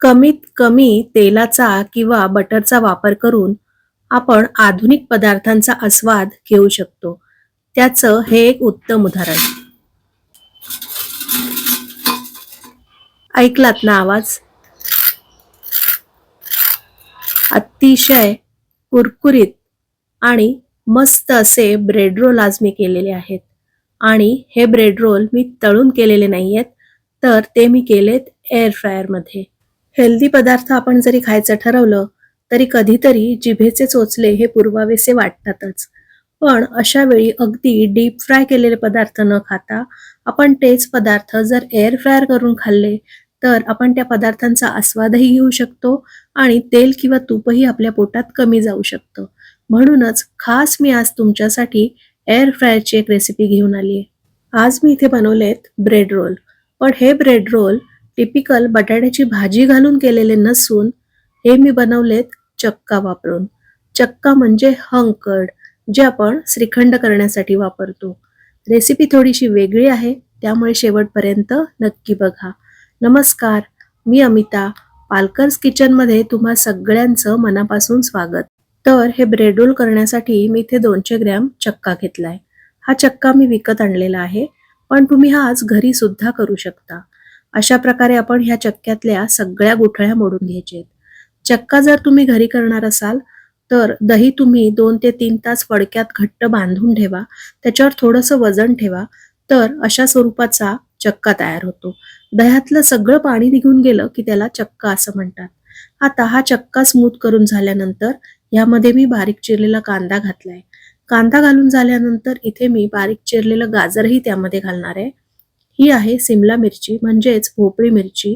कमीत कमी तेलाचा किंवा बटरचा वापर करून आपण आधुनिक पदार्थांचा आस्वाद घेऊ शकतो. त्याचं हे एक उत्तम उदाहरण. ऐकलात ना आवाज? अतिशय कुरकुरीत आणि मस्त असे ब्रेड रोल आज मी केलेले आहेत. आणि हे ब्रेड रोल मी तळून केलेले नाही आहेत तर ते मी केलेत एअर फ्रायरमध्ये हेल्दी पदार्थ आपण जरी खायचं ठरवलं तरी कधीतरी जिभेचे चोचले हे पुरवावेसे वाटतातच. पण अशा वेळी अगदी डीप फ्राय केलेले पदार्थ न खाता आपण तेच पदार्थ जर एअर फ्रायर करून खाल्ले तर आपण त्या पदार्थांचा आस्वादही घेऊ शकतो आणि तेल किंवा तूपही आपल्या पोटात कमी जाऊ शकतं. म्हणूनच खास मी आज तुमच्यासाठी एअर फ्रायरची एक रेसिपी घेऊन आली आहे आज मी इथे बनवलेत ब्रेड रोल पण हे ब्रेड रोल टिपिकल बटाट्याची भाजी घालून केलेले नसून हे मी बनवलेत चक्का वापरून. चक्का म्हणजे हंकर्ड जे आपण श्रीखंड करण्यासाठी वापरतो. रेसिपी थोडीशी वेगळी आहे त्यामुळे शेवटपर्यंत नक्की बघा. नमस्कार मी अमिता पालकर्स किचनमध्ये तुम्हा सगळ्यांचं मनापासून स्वागत. तर हे ब्रेड रोल करण्यासाठी मी इथे दोनशे ग्रॅम चक्का घेतलाय. हा चक्का मी विकत आणलेला आहे पण तुम्ही हा आज घरी सुद्धा करू शकता. अशा प्रकारे आपण ह्या चक्क्यातल्या सगळ्या गुठळ्या मोडून घ्यायच्या चक्का जर तुम्ही घरी करणार असाल तर दही तुम्ही दोन ते तीन तास फडक्यात घट्ट बांधून ठेवा त्याच्यावर थोडंसं वजन ठेवा तर अशा स्वरूपाचा चक्का तयार होतो. दह्यातलं सगळं पाणी निघून गेलं की त्याला चक्का असं म्हणतात. आता हा चक्का स्मूथ करून झाल्यानंतर यामध्ये मी बारीक चिरलेला कांदा घातलाय. कांदा घालून झाल्यानंतर इथे मी बारीक चिरलेलं गाजरही त्यामध्ये घालणार आहे. ही आहे सिमला मिरची म्हणजेच भोपळी मिरची.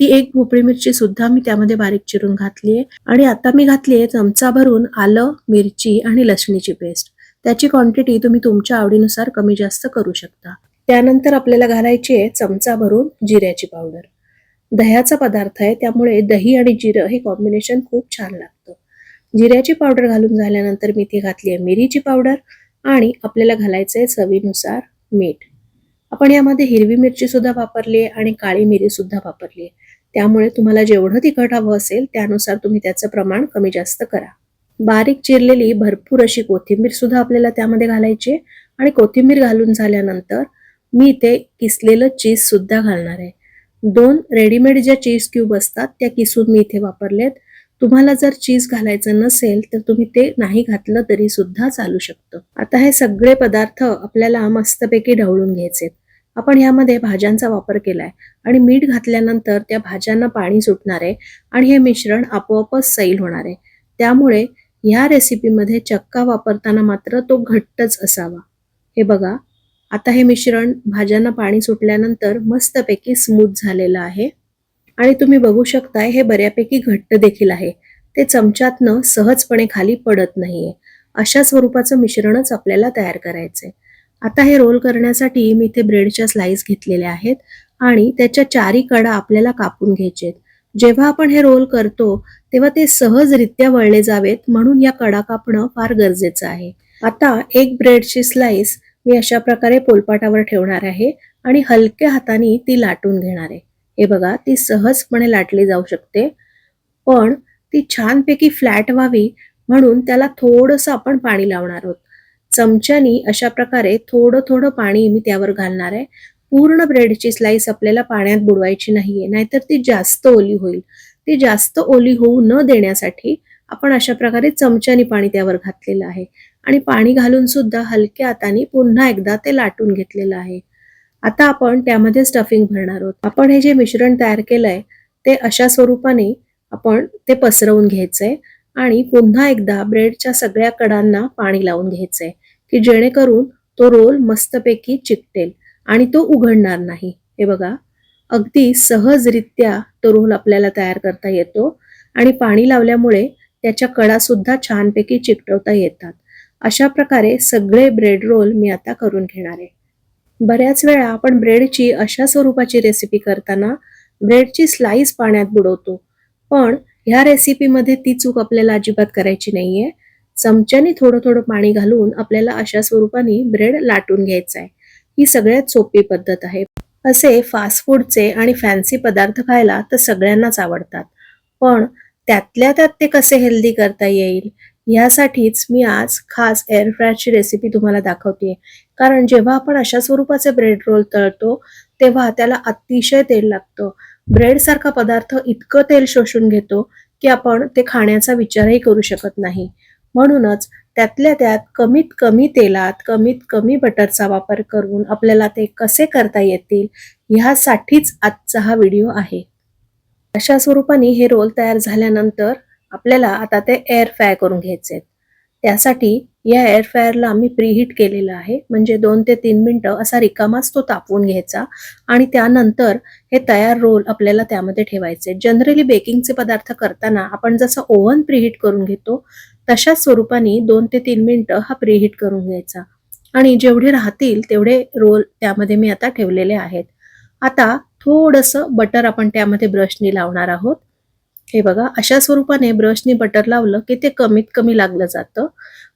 ती एक भोपळी मिरची सुद्धा मी त्यामध्ये बारीक चिरून घातली आहे आणि आता मी घातली आहे चमचा भरून आलं मिरची आणि लसणीची पेस्ट. त्याची क्वांटिटी तुम्ही तुमच्या आवडीनुसार कमी जास्त करू शकता. त्यानंतर आपल्याला घालायची आहे चमचा भरून जिऱ्याची पावडर दह्याचा पदार्थ आहे त्यामुळे दही आणि जिरं हे कॉम्बिनेशन खूप छान लागतं. जिऱ्याची पावडर घालून झाल्यानंतर मी ती घातली आहे मिरीची पावडर आणि आपल्याला घालायचं आहे चवीनुसार मीठ. आपण यामध्ये हिरवी मिरची सुद्धा वापरली आहे आणि काळी मिरी सुद्धा वापरली आहे. त्यामुळे तुम्हाला जेवढं तिखट हवं असेल त्यानुसार तुम्ही त्याचं प्रमाण कमी जास्त करा. बारीक चिरलेली भरपूर अशी कोथिंबीर सुद्धा आपल्याला त्यामध्ये घालायची आणि कोथिंबीर घालून झाल्यानंतर मी इथे किसलेलं चीज सुद्धा घालणार आहे. दोन रेडीमेड ज्या चीज क्यूब असतात त्या किसून मी इथे वापरलेत. तुम्हाला जर चीज घालायचं नसेल तर तुम्ही ते नाही घातलं तरी सुद्धा चालू शकतं. आता हे सगळे पदार्थ आपल्याला मस्तपैकी ढवळून घ्यायचे आपण यामध्ये भाज्यांचा वापर केलाय. आणि मीठ घातल्यानंतर त्या भाज्यांना पाणी सुटणार आहे आणि हे मिश्रण आपोआपच सैल होणार आहे. त्यामुळे ह्या रेसिपीमध्ये चक्का वापरताना मात्र तो घट्टच असावा. हे बघा आता हे मिश्रण भाज्यांना पाणी सुटल्यानंतर मस्तपैकी स्मूथ झालेलं आहे. आणि तुम्ही बघू शकताय हे बऱ्यापैकी घट्ट देखील आहे. ते चमच्यातनं सहजपणे खाली पडत नाहीये. अशा स्वरूपाचं मिश्रणच आपल्याला तयार करायचंय. आता हे रोल करण्यासाठी मी इथे ब्रेडच्या स्लाइस घेतलेल्या आहेत आणि त्याच्या चारी कडा आपल्याला कापून घ्यायचे जेव्हा आपण हे रोल करतो तेव्हा ते सहजरित्या वळले जावेत म्हणून या कडा कापणं फार गरजेचं आहे. आता एक ब्रेडची स्लाइस मी अशा प्रकारे पोलपाटावर ठेवणार आहे आणि हलक्या हाताने ती लाटून घेणार आहे. हे बघा ती सहजपणे लाटली जाऊ शकते. पण ती छानपैकी फ्लॅट व्हावी म्हणून त्याला थोडंसं आपण पाणी लावणार आहोत. चमच्यानी अशा प्रकारे थोडं थोडं पाणी मी त्यावर घालणार आहे. पूर्ण ब्रेडची स्लाइस आपल्याला पाण्यात बुडवायची नाहीये नाहीतर ती जास्त ओली होईल. ती जास्त ओली होऊ न देण्यासाठी आपण अशा प्रकारे चमच्यानी पाणी त्यावर घातलेलं आहे. आणि पाणी घालून सुद्धा हलक्या हाताने पुन्हा एकदा ते लाटून घेतलेलं आहे. आता आपण त्यामध्ये स्टफिंग भरणार आहोत. आपण हे जे मिश्रण तयार केलंय ते अशा स्वरूपाने आपण ते पसरवून घ्यायचंय. आणि पुन्हा एकदा ब्रेडच्या सगळ्या कडांना पाणी लावून घ्यायचंय की जेणेकरून तो रोल मस्तपैकी चिकटेल आणि तो उघडणार नाही. हे बघा अगदी सहजरित्या तो रोल आपल्याला तयार करता येतो आणि पाणी लावल्यामुळे त्याच्या कडा सुद्धा छानपैकी चिकटवता येतात. अशा प्रकारे सगळे ब्रेड रोल मी आता करून घेणार आहे. बऱ्याच वेळा आपण ब्रेडची अशा स्वरूपाची रेसिपी करताना ब्रेडची स्लाईस पाण्यात बुडवतो पण ह्या रेसिपीमध्ये ती चूक आपल्याला अजिबात करायची नाहीये. चमच्याने थोडं थोडं पाणी घालून आपल्याला अशा स्वरूपाने ब्रेड लाटून घ्यायचा आहे ही सगळ्यात सोपी पद्धत आहे. असे फास्ट फूडचे आणि फॅन्सी पदार्थ खायला तर सगळ्यांनाच आवडतात. पण त्यातल्या त्यात ते कसे हेल्दी करता येईल? यासाठीच मी आज खास एअर फ्रायची रेसिपी तुम्हाला दाखवते कारण जेव्हा आपण अशा स्वरूपाचे ब्रेड रोल तळतो तेव्हा त्याला अतिशय तेल लागतं. ब्रेड सारखा पदार्थ इतकं तेल शोषून घेतो की आपण ते खाण्याचा विचारही करू शकत नाही. म्हणूनच त्यातल्या त्यात कमीत कमी तेलात कमीत कमी बटरचा वापर करून आपल्याला ते कसे करता येतील ह्यासाठीच आजचा हा व्हिडिओ आहे. अशा स्वरूपाने हे रोल तयार झाल्यानंतर आपल्याला आता ते एअर फ्राय करून घ्यायचे आहेत. त्यासाठी या एअर फ्रायरला मी प्रीहीट केलेलं आहे. म्हणजे दोन ते तीन मिनटं असा रिकामाच तो तापवून घ्यायचा आणि त्यानंतर हे तयार रोल आपल्याला त्यामध्ये ठेवायचे. जनरली बेकिंगचे पदार्थ करताना आपण जसं ओव्हन प्रीहीट करून घेतो तशाच स्वरूपाने दोन ते तीन मिनटं हा प्रीहीट करून घ्यायचा. आणि जेवढे राहतील तेवढे रोल त्यामध्ये मी आता ठेवलेले आहेत. आता थोडंसं बटर आपण त्यामध्ये ब्रशनी लावणार आहोत. हे बघा अशा स्वरूपाने ब्रशने बटर लावलं की ते कमीत कमी लागलं जातं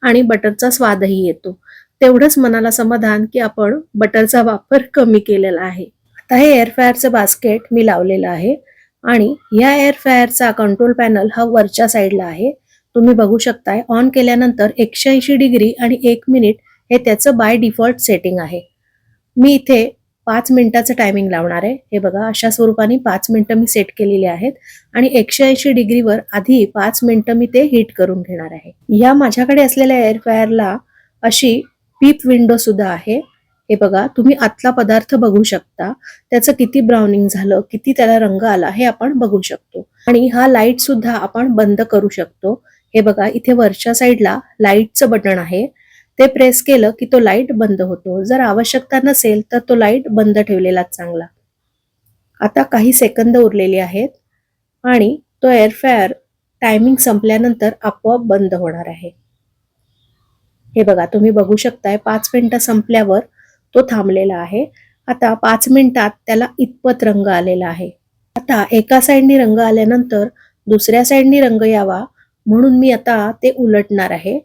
आणि बटरचा स्वादही येतो. तेवढंच मनाला समाधान की आपण बटरचा वापर कमी केलेला आहे. आता हे एअर फ्रायरचं बास्केट मी लावलेलं आहे आणि या एअर फ्रायरचा कंट्रोल पॅनल हा वरच्या साईडला आहे. तुम्ही बघू शकताय ऑन केल्यानंतर एकशे ऐंशी डिग्री आणि एक मिनिट हे त्याचं बाय डिफॉल्ट सेटिंग आहे. मी इथे पाच मिनिटाचं टायमिंग लावणार आहे. हे बघा अशा स्वरूपाने पाच मिनिटं मी सेट केलेली आहेत आणि एकशे ऐंशी डिग्रीवर आधी पाच मिनिटं मी ते हीट करून घेणार आहे. या माझ्याकडे असलेल्या एअर फ्रायरला अशी पीप विंडो सुद्धा आहे. हे बघा तुम्ही आतला पदार्थ बघू शकता. त्याचं किती ब्राउनिंग झालं किती त्याला रंग आला हे आपण बघू शकतो. आणि हा लाइट सुद्धा आपण बंद करू शकतो. हे बघा इथे वरच्या साईडला लाईटचं बटन आहे. ते प्रेस केलं की तो लाइट बंद होतो. जर आवश्यकता नसेल तर तो लाइट बंद ठेवलेलाच चांगला. आता काही सेकंद उरलेली आहेत आणि तो एअरफेअर टायमिंग संपल्यानंतर आपोआप बंद होणार आहे. हे बघा तुम्ही बघू शकताय पाच मिनिटं संपल्यावर तो थांबलेला आहे. आता पाच मिनिटात त्याला इतपत रंग आलेला आहे. आता एका साईडनी रंग आल्यानंतर दुसऱ्या साईडनी रंग यावा म्हणून मी आता ते उलटणार आहे.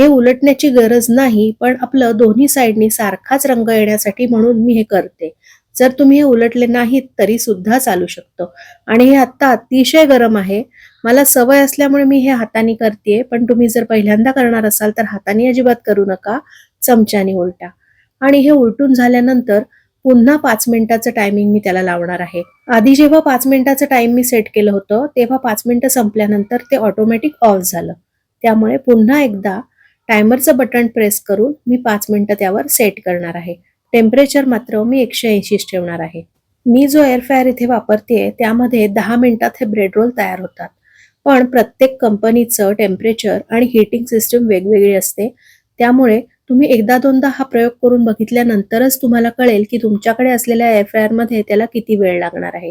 हे उलटण्याची गरज नाही पण आपलं दोन्ही साईडनी सारखाच रंग येण्यासाठी म्हणून मी हे करते. जर तुम्ही हे उलटले नाहीत तरी सुद्धा चालू शकतो. आणि हे आत्ता अतिशय गरम आहे. मला सवय असल्यामुळे मी हे हाताने करते पण तुम्ही जर पहिल्यांदा करणार असाल तर हाताने अजिबात करू नका. चमच्याने उलटा. आणि हे उलटून झाल्यानंतर पुन्हा पाच मिनिटाचं टायमिंग मी त्याला लावणार आहे. आधी जेव्हा पाच मिनिटाचं टाइम मी सेट केलं होतं तेव्हा पाच मिनिटं संपल्यानंतर ते ऑटोमॅटिक ऑफ झालं. त्यामुळे पुन्हा एकदा टायमरचं बटन प्रेस करून मी पाच मिनटं त्यावर सेट करणार आहे. टेम्परेचर मात्र मी एकशे ऐंशीच ठेवणार आहे. मी जो एअर फ्रायर इथे वापरते त्यामध्ये दहा मिनिटात हे ब्रेड रोल तयार होतात. पण प्रत्येक कंपनीचं टेम्परेचर आणि हिटिंग सिस्टीम वेगवेगळी असते. त्यामुळे तुम्ही एकदा दोनदा हा प्रयोग करून बघितल्यानंतरच तुम्हाला कळेल की तुमच्याकडे असलेल्या एअरफ्रायरमध्ये त्याला किती वेळ लागणार आहे.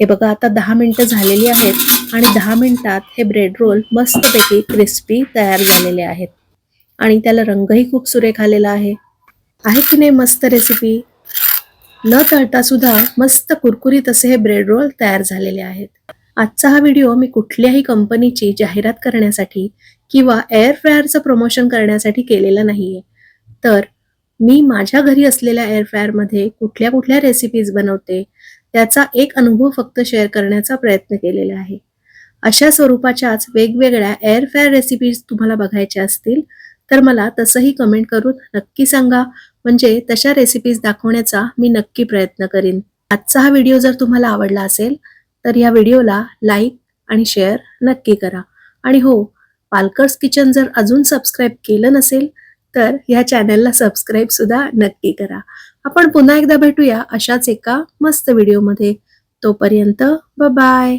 हे बघा आता दहा मिनिटं झालेली आहेत आणि दहा मिनिटात हे ब्रेड रोल मस्तपैकी क्रिस्पी तयार झालेले आहेत. आणि त्याला रंगही खूप सुरेख आलेला आहे. आहे की नाही मस्त रेसिपी न तळता सुद्धा मस्त कुरकुरीत असे हे ब्रेड रोल तयार झालेले आहेत. आजचा हा व्हिडिओ मी कुठल्याही कंपनीची जाहिरात करण्यासाठी किंवा एअर फ्रायरचं प्रमोशन करण्यासाठी केलेला नाहीये. तर मी माझ्या घरी असलेल्या एअर फ्रायरमध्ये कुठल्या कुठल्या रेसिपीज बनवते त्याचा एक अनुभव फक्त शेअर करण्याचा प्रयत्न केलेला आहे. अशा स्वरूपाच्याच वेगवेगळ्या एअर फ्रायर रेसिपीज तुम्हाला बघायच्या असतील तर मला तसंही कमेंट करून नक्की सांगा. म्हणजे तशा रेसिपीज दाखवण्याचा मी नक्की प्रयत्न करीन. आजचा हा व्हिडिओ जर तुम्हाला आवडला असेल तर या व्हिडिओला लाईक आणि शेअर नक्की करा. आणि हो पालकर्स किचन जर अजून सबस्क्राईब केलं नसेल तर ह्या चॅनलला सबस्क्राईबसुद्धा नक्की करा. आपण पुन्हा एकदा भेटूया अशाच एका मस्त व्हिडिओमध्ये तोपर्यंत बाय